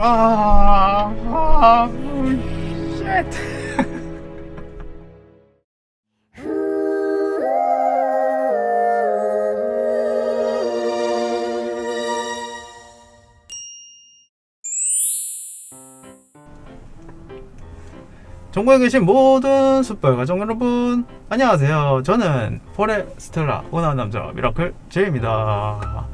아, 아, 쉣. 전국에 계신 모든 숯불 가족 여러분 안녕하세요. 저는 포레스텔라 오나 남자 미라클 제입니다.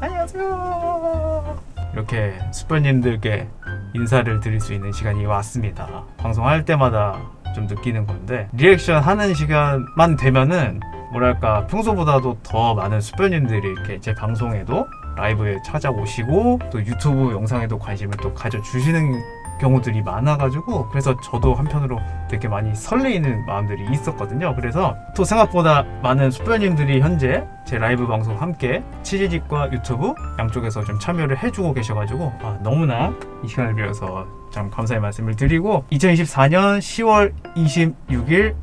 안녕하세요 이렇게 숯불님들께 인사를 드릴 수 있는 시간이 왔습니다. 방송할 때마다 좀 느끼는 건데 리액션 하는 시간만 되면은 뭐랄까 평소보다도 더 많은 숯불님들이 이렇게 제 방송에도 라이브에 찾아오시고 또 유튜브 영상에도 관심을 또 가져주시는 경우들이 많아가지고 그래서 저도 한편으로 되게 많이 설레이는 마음들이 있었거든요. 그래서 또 생각보다 많은 수표님들이 현재 제 라이브 방송 함께 치즈집과 유튜브 양쪽에서 좀 참여를 해주고 계셔가지고 아, 너무나 이 시간을 빌어서 참 감사의 말씀을 드리고 2024년 10월 26일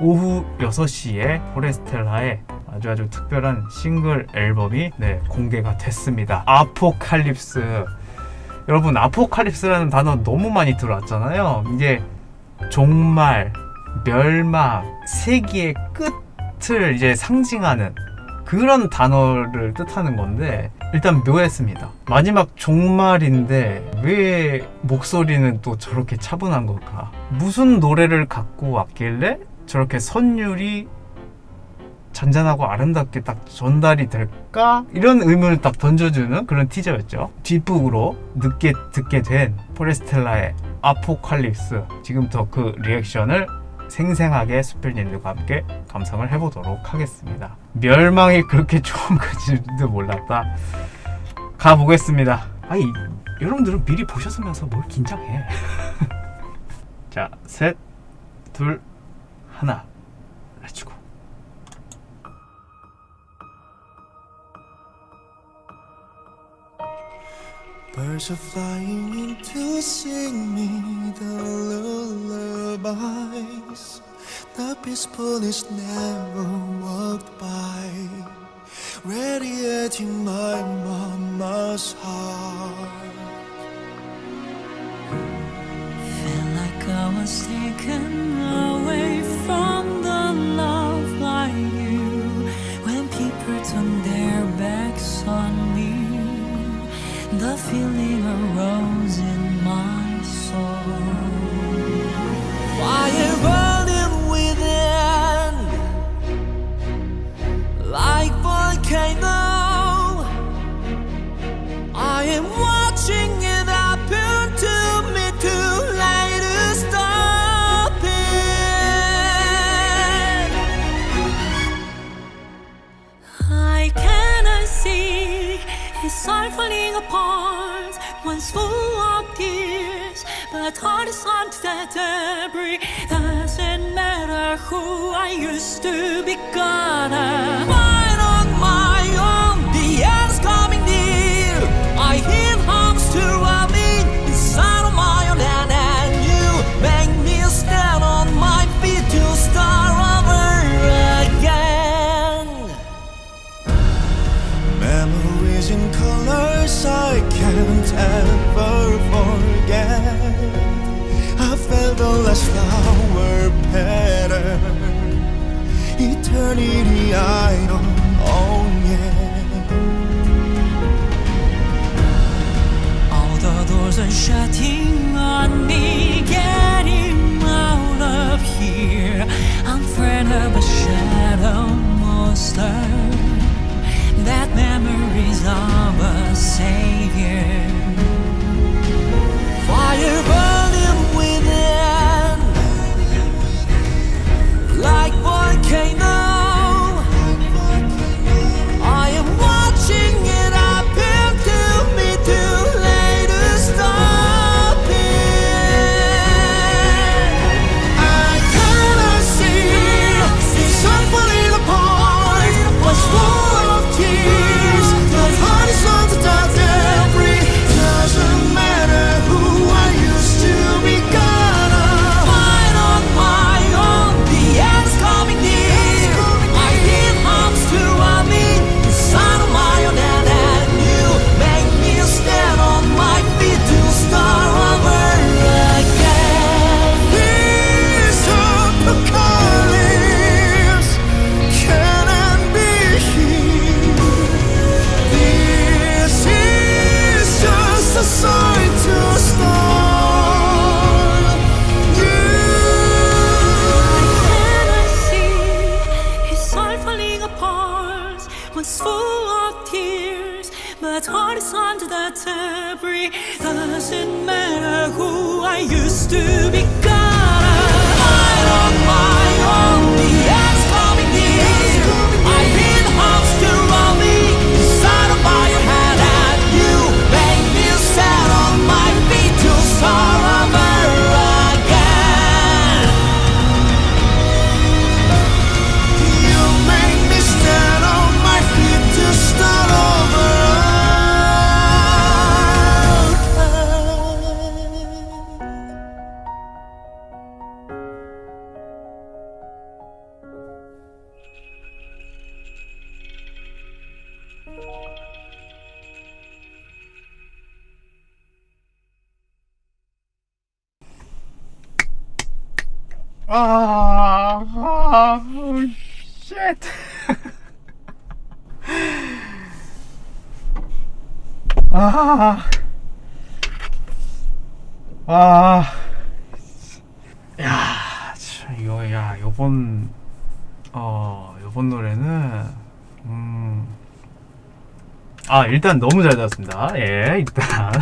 오후 6시에 포레스텔라의 아주 아주 특별한 싱글 앨범이 네, 공개가 됐습니다. 아포칼립스 여러분 아포칼립스라는 단어 너무 많이 들어왔잖아요. 이게 종말, 멸망, 세기의 끝을 이제 상징하는 그런 단어를 뜻하는 건데 일단 묘했습니다. 마지막 종말인데 왜 목소리는 또 저렇게 차분한 걸까? 무슨 노래를 갖고 왔길래 저렇게 선율이 잔잔하고 아름답게 딱 전달이 될까? 이런 의문을 딱 던져주는 그런 티저였죠. 뒷북으로 늦게 듣게 된 포레스텔라의 아포칼립스. 지금부터 그 리액션을 생생하게 수필님들과 함께 감상을 해보도록 하겠습니다. 멸망이 그렇게 건지도 몰랐다. 가보겠습니다. 아니, 여러분들은 미리 보셨으면서 뭘 긴장해. 자, 셋, 둘, 하나. Birds are flying in to sing me the lullabies. The peacefulness never walked by, radiating my mama's heart. Felt like I was taken away from the love I knew when people turned their backs on me. The feeling arose in my soul. Fire heart falling apart, once full of tears, but heart is to that debris. Doesn't matter who I used to be, gonna of tears, but heart is under the debris. Doesn't matter who I used to be. Gotta Fight on my 아, 아, 쉣. 아, 아, 야, 참, 이거, 야, 요번, 어, 요번 노래는, 음, 아, 일단 너무 잘 들었습니다. 예, 일단.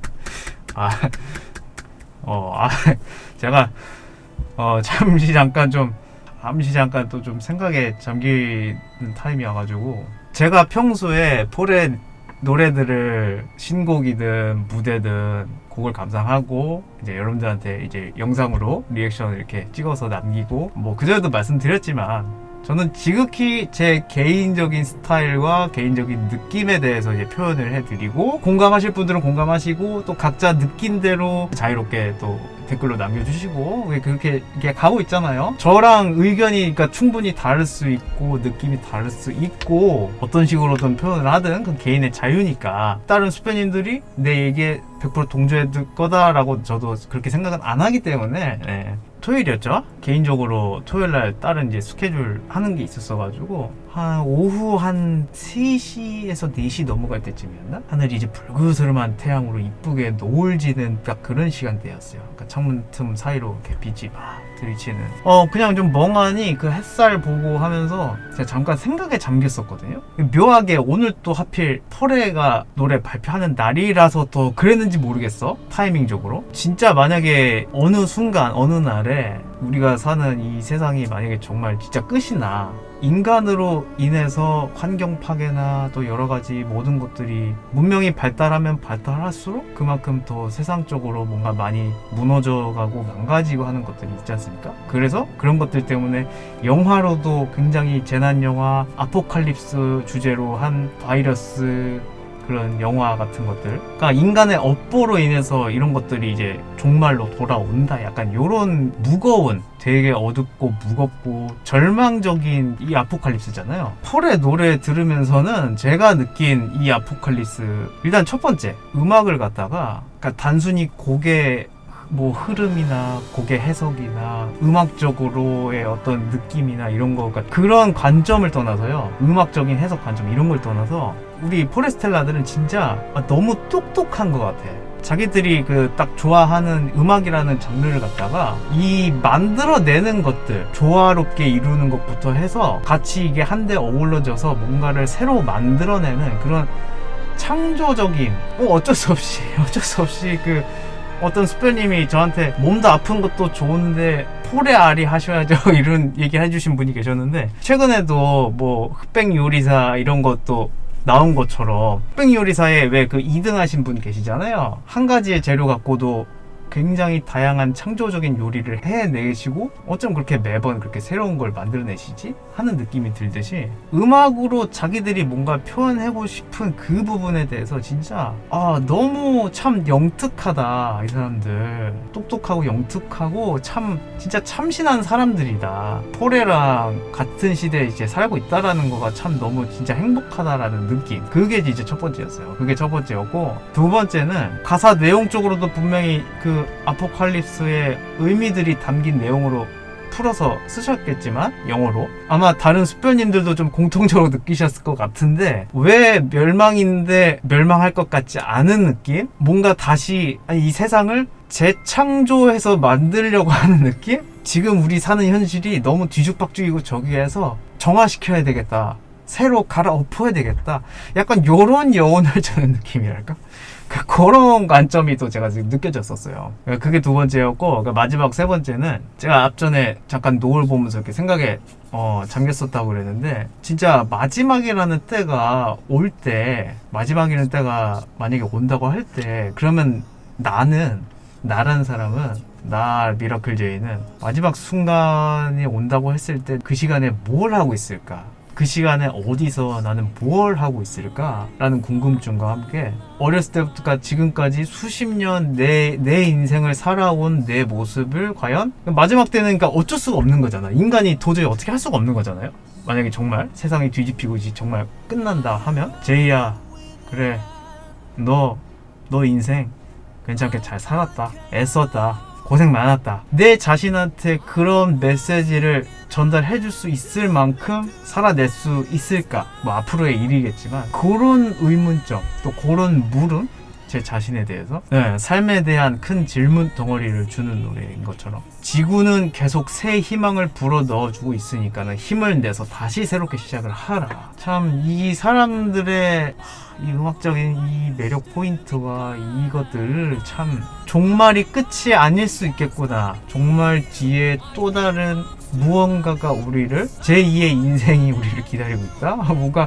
아, 어, 아, 제가, 어 잠시 잠깐 좀 잠시 잠깐 또 좀 생각에 잠기는 타임이어가지고 제가 평소에 폴의 노래들을 신곡이든 무대든 곡을 감상하고 이제 여러분들한테 이제 영상으로 리액션을 이렇게 찍어서 남기고 뭐 그전에도 말씀드렸지만 저는 지극히 제 개인적인 스타일과 개인적인 느낌에 대해서 이제 표현을 해드리고 공감하실 분들은 공감하시고 또 각자 느낀 대로 자유롭게 또 댓글로 남겨주시고 그렇게 이렇게 가고 있잖아요. 저랑 의견이 그러니까 충분히 다를 수 있고 느낌이 다를 수 있고 어떤 식으로든 표현을 하든 그건 개인의 자유니까 다른 수표님들이 내 얘기에 100% 동조해 줄 거다라고 저도 그렇게 생각은 안 하기 때문에 네. 토요일이었죠. 개인적으로 토요일 날 다른 이제 스케줄 하는 게 있었어가지고 한 오후 한 3시에서 4시 넘어갈 때쯤이었나? 하늘이 이제 불그스름한 태양으로 이쁘게 노을 지는 딱 그런 시간대였어요. 그러니까 창문 틈 사이로 이렇게 빛이 막 들이치는. 어 그냥 좀 멍하니 그 햇살 보고 하면서 제가 잠깐 생각에 잠겼었거든요. 묘하게 오늘 또 하필 포레가 노래 발표하는 날이라서 더 그랬는지 모르겠어. 타이밍적으로. 진짜 만약에 어느 순간 어느 날에 우리가 사는 이 세상이 만약에 정말 진짜 끝이 나 인간으로 인해서 환경 파괴나 또 여러 가지 모든 것들이 문명이 발달하면 발달할수록 그만큼 더 세상적으로 뭔가 많이 무너져 가고 망가지고 하는 것들이 있지 않습니까? 그래서 그런 것들 때문에 영화로도 굉장히 재난 영화 아포칼립스 주제로 한 바이러스 그런 영화 같은 것들. 그러니까 인간의 업보로 인해서 이런 것들이 이제 종말로 돌아온다. 약간 요런 무거운 되게 어둡고 무겁고 절망적인 이 아포칼립스잖아요. 펄의 노래 들으면서는 제가 느낀 이 아포칼립스 일단 첫 번째 음악을 갖다가 그러니까 단순히 곡의 뭐 흐름이나 곡의 해석이나 음악적으로의 어떤 느낌이나 이런 거 그러니까 그런 관점을 떠나서요. 음악적인 해석 관점 이런 걸 떠나서 우리 포레스텔라들은 진짜 너무 똑똑한 것 같아. 자기들이 그 딱 좋아하는 음악이라는 장르를 갖다가 이 만들어내는 것들 조화롭게 이루는 것부터 해서 같이 이게 한데 어우러져서 뭔가를 새로 만들어내는 그런 창조적인 뭐 어쩔 수 없이 어쩔 수 없이 그 어떤 수표님이 저한테 몸도 아픈 것도 좋은데 폴의 알이 하셔야죠. 이런 얘기 해주신 분이 계셨는데 최근에도 뭐 흑백 요리사 이런 것도 나온 것처럼 흑백 요리사에 왜 그 2등 하신 분 계시잖아요. 한 가지의 재료 갖고도 굉장히 다양한 창조적인 요리를 해내시고 어쩜 그렇게 매번 그렇게 새로운 걸 만들어내시지? 하는 느낌이 들듯이 음악으로 자기들이 뭔가 표현하고 싶은 그 부분에 대해서 진짜 아 너무 참 영특하다 이 사람들. 똑똑하고 영특하고 참 진짜 참신한 사람들이다. 포레랑 같은 시대에 이제 살고 있다라는 거가 참 너무 진짜 행복하다라는 느낌. 그게 이제 첫 번째였어요. 그게 첫 번째였고 두 번째는 가사 내용적으로도 분명히 그 아포칼립스의 의미들이 담긴 내용으로 풀어서 쓰셨겠지만 영어로 아마 다른 수표님들도 좀 공통적으로 느끼셨을 것 같은데 왜 멸망인데 멸망할 것 같지 않은 느낌? 뭔가 다시 이 세상을 재창조해서 만들려고 하는 느낌? 지금 우리 사는 현실이 너무 뒤죽박죽이고 저기에서 정화시켜야 되겠다. 새로 갈아엎어야 되겠다. 약간 요런 여운을 주는 느낌이랄까? 그, 그런 관점이 또 제가 지금 느껴졌었어요. 그게 두 번째였고, 그 마지막 세 번째는 제가 앞전에 잠깐 노을 보면서 이렇게 생각에 어, 잠겼었다고 그랬는데, 진짜 마지막이라는 때가 올 때, 마지막이라는 때가 만약에 온다고 할 때, 그러면 나는, 나라는 사람은, 나 미라클 제이는 마지막 순간이 온다고 했을 때 그 시간에 뭘 하고 있을까? 그 시간에 어디서 나는 뭘 하고 있을까라는 궁금증과 함께 어렸을 때부터 지금까지 수십 년 내 내 인생을 살아온 내 모습을 과연 마지막 때는 그러니까 어쩔 수가 없는 거잖아. 인간이 도저히 어떻게 할 수가 없는 거잖아요. 만약에 정말 세상이 뒤집히고 정말 끝난다 하면 제이야 그래 너너 인생 괜찮게 잘 살았다 애썼다 고생 많았다. 내 자신한테 그런 메시지를 전달해 줄 수 있을 만큼 살아낼 수 있을까? 뭐 앞으로의 일이겠지만 그런 의문점 또 그런 물음 제 자신에 대해서 네, 삶에 대한 큰 질문 덩어리를 주는 노래인 것처럼 지구는 계속 새 희망을 불어 넣어주고 있으니까는 힘을 내서 다시 새롭게 시작을 하라 참 이 사람들의 이 음악적인 이 매력 포인트와 이것들을 참 종말이 끝이 아닐 수 있겠구나. 종말 뒤에 또 다른 무언가가 우리를 제2의 인생이 우리를 기다리고 있다. 뭔가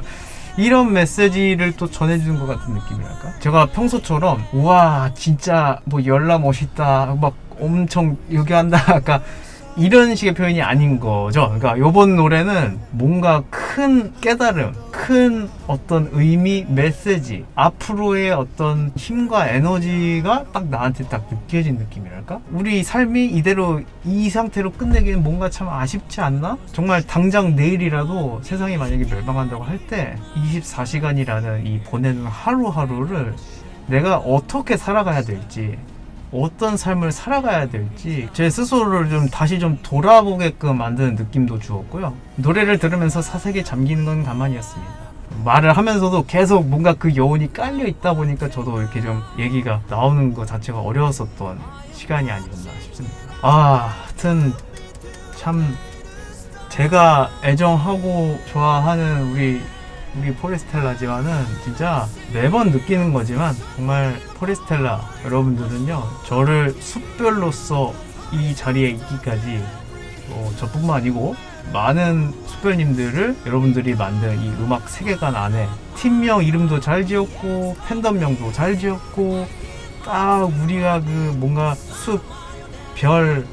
이런 메시지를 또 전해주는 것 같은 느낌이랄까? 제가 평소처럼 우와 진짜 뭐 열나 멋있다 막 엄청 요기한다 아까 이런 식의 표현이 아닌 거죠. 그러니까 요번 노래는 뭔가 큰 깨달음, 큰 어떤 의미, 메시지, 앞으로의 어떤 힘과 에너지가 딱 나한테 딱 느껴진 느낌이랄까? 우리 삶이 이대로 이 상태로 끝내기는 뭔가 참 아쉽지 않나? 정말 당장 내일이라도 세상이 만약에 멸망한다고 할 때 24시간이라는 이 보내는 하루하루를 내가 어떻게 살아가야 될지 어떤 삶을 살아가야 될지 제 스스로를 좀 다시 좀 돌아보게끔 만드는 느낌도 주었고요. 노래를 들으면서 사색에 잠기는 건 가만이었습니다. 말을 하면서도 계속 뭔가 그 여운이 깔려 있다 보니까 저도 이렇게 좀 얘기가 나오는 것 자체가 어려웠었던 시간이 아니었나 싶습니다. 아, 하여튼 참 제가 애정하고 좋아하는 우리 우리 포레스텔라지만은 진짜 매번 느끼는 거지만 정말 포레스텔라 여러분들은요 저를 숲별로서 이 자리에 있기까지 어, 저뿐만 아니고 많은 숲별님들을 여러분들이 만든 이 음악 세계관 안에 팀명 이름도 잘 지었고 팬덤명도 잘 지었고 딱 우리가 그 뭔가 숲, 별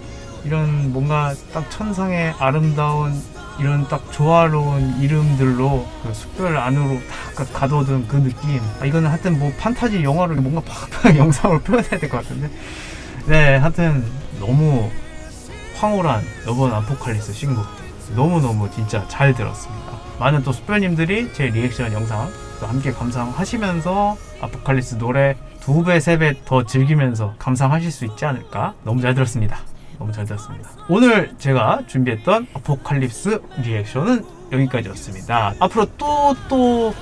이런 뭔가 딱 천상의 아름다운 이런 딱 조화로운 이름들로 그 숲별 안으로 다 가- 가둬둔 그 느낌. 아, 이거는 하여튼 뭐 판타지 영화로 뭔가 팍팍 영상으로 표현해야 될 것 같은데. 네, 하여튼 너무 황홀한 이번 아포칼리스 신곡 너무너무 진짜 잘 들었습니다. 많은 또 숲별님들이 제 리액션 영상 또 함께 감상하시면서 아포칼리스 노래 두 배, 세 배 더 즐기면서 감상하실 수 있지 않을까? 너무 잘 들었습니다. 너무 잘 들었습니다. 오늘 제가 준비했던 아포칼립스 리액션은 여기까지였습니다. 앞으로 또, 또,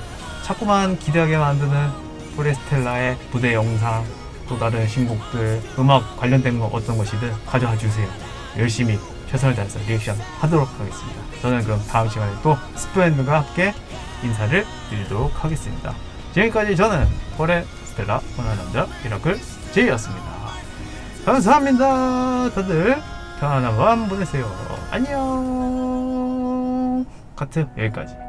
자꾸만 기대하게 만드는 포레스텔라의 무대 영상, 또 다른 신곡들, 음악 관련된 거 어떤 것이든 가져와 주세요. 열심히 최선을 다해서 리액션 하도록 하겠습니다. 저는 그럼 다음 시간에 또 스프엔드가 함께 인사를 드리도록 하겠습니다. 지금까지 저는 포레스텔라 원하는 남자 미라클 제이였습니다. 감사합니다. 다들 편안한 밤 보내세요. 안녕. 카트 여기까지.